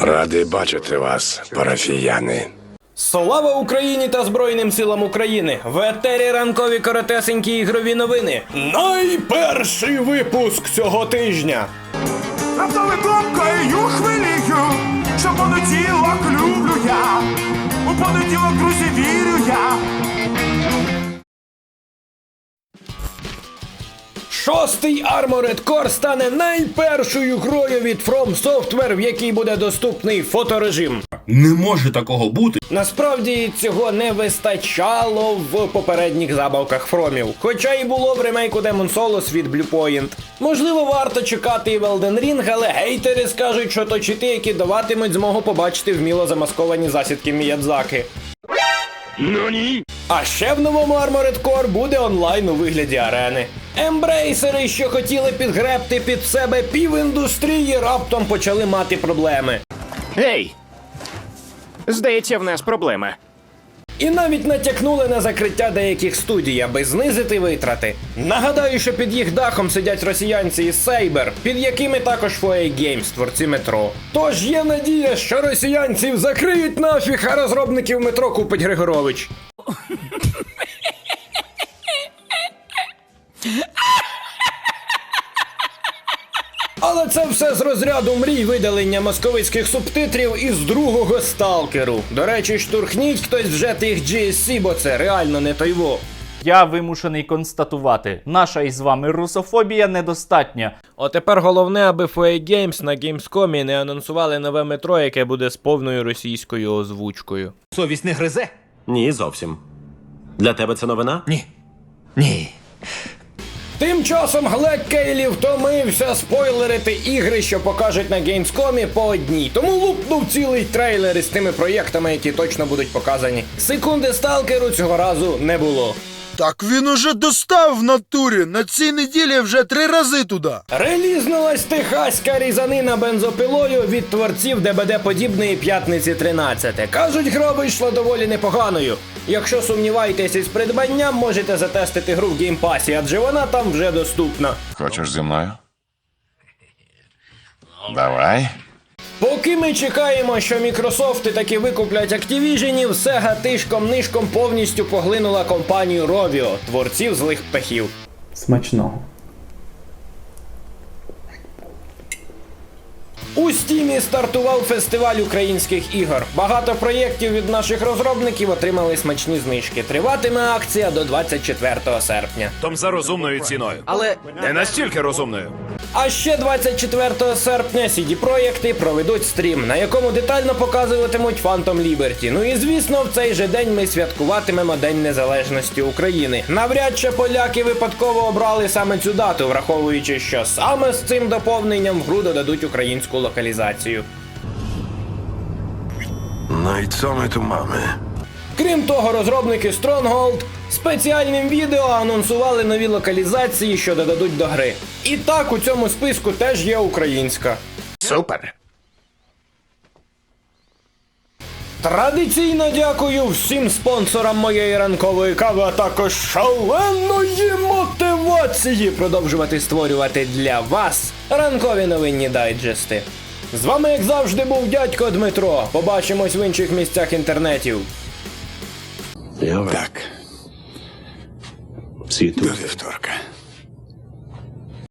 Радий бачити вас, парафіяни. Слава Україні та Збройним силам України! В етері ранкові коротесенькі ігрові новини. Найперший випуск цього тижня. Раптовий думкою хвилію, Шостий Armored Core стане найпершою грою від From Software, в якій буде доступний фоторежим. Не може такого бути. Насправді цього не вистачало в попередніх забавках Фромів, хоча і було в ремейку Demon Souls від Bluepoint. Можливо, варто чекати і в Elden Ring, але гейтери скажуть, що то чити, які даватимуть змогу побачити вміло замасковані засідки Міядзаки. А ще в новому Armored Core буде онлайн у вигляді арени. Ембрейсери, що хотіли підгребти під себе півіндустрії, раптом почали мати проблеми. Гей! Здається, в нас проблема. І навіть натякнули на закриття деяких студій, аби знизити витрати. Нагадаю, що під їх дахом сидять росіянці із Сейбер, під якими також FOA Games, творці метро. Тож є надія, що росіянців закриють нафіг, а розробників метро купить Григорович. Але це все з розряду мрій видалення московицьких субтитрів із другого сталкеру. До речі, штурхніть хтось вже тих GSC, бо це реально не тойво. Я вимушений констатувати, наша із вами русофобія недостатня. От тепер головне, аби FOA Games на Gamescom не анонсували нове метро, яке буде з повною російською озвучкою. Совість не гризе? Ні, зовсім. Для тебе це новина? Ні. Ні. Тим часом Глек Кейлі втомився спойлерити ігри, що покажуть на Gamescom по одній. Тому лупнув цілий трейлер із тими проєктами, які точно будуть показані. Секунди сталкеру цього разу не було. Так він уже достав в натурі. На цій неділі вже три рази туди. Релізнулась техаська різанина бензопилою від творців ДБД подібної п'ятниці 13. Кажуть, гра вийшла доволі непоганою. Якщо сумніваєтесь із придбанням, можете затестити гру в геймпасі, адже вона там вже доступна. Хочеш зі мною? Давай. Поки ми чекаємо, що Мікрософти таки викуплять Activision, Sega тишком-нишком повністю поглинула компанію Rovio, творців злих птахів. Смачного. У стімі стартував фестиваль українських ігор. Багато проєктів від наших розробників отримали смачні знижки. Триватиме акція до 24 серпня. Том за розумною ціною. Але не настільки розумною. А ще 24 серпня CD проєкти проведуть стрім, на якому детально показуватимуть Phantom Liberty. Ну і звісно, в цей же день ми святкуватимемо День Незалежності України. Навряд чи поляки випадково обрали саме цю дату, враховуючи, що саме з цим доповненням в гру додадуть українську локалізацію. No i Крім того, розробники Stronghold спеціальним відео анонсували нові локалізації, що додадуть до гри. І так у цьому списку теж є українська. Супер. Традиційно дякую всім спонсорам моєї ранкової кави, а також шаленої мотивації продовжувати створювати для вас ранкові новинні дайджести. З вами, як завжди, був дядько Дмитро. Побачимось в інших місцях інтернетів. Так. До вівторка.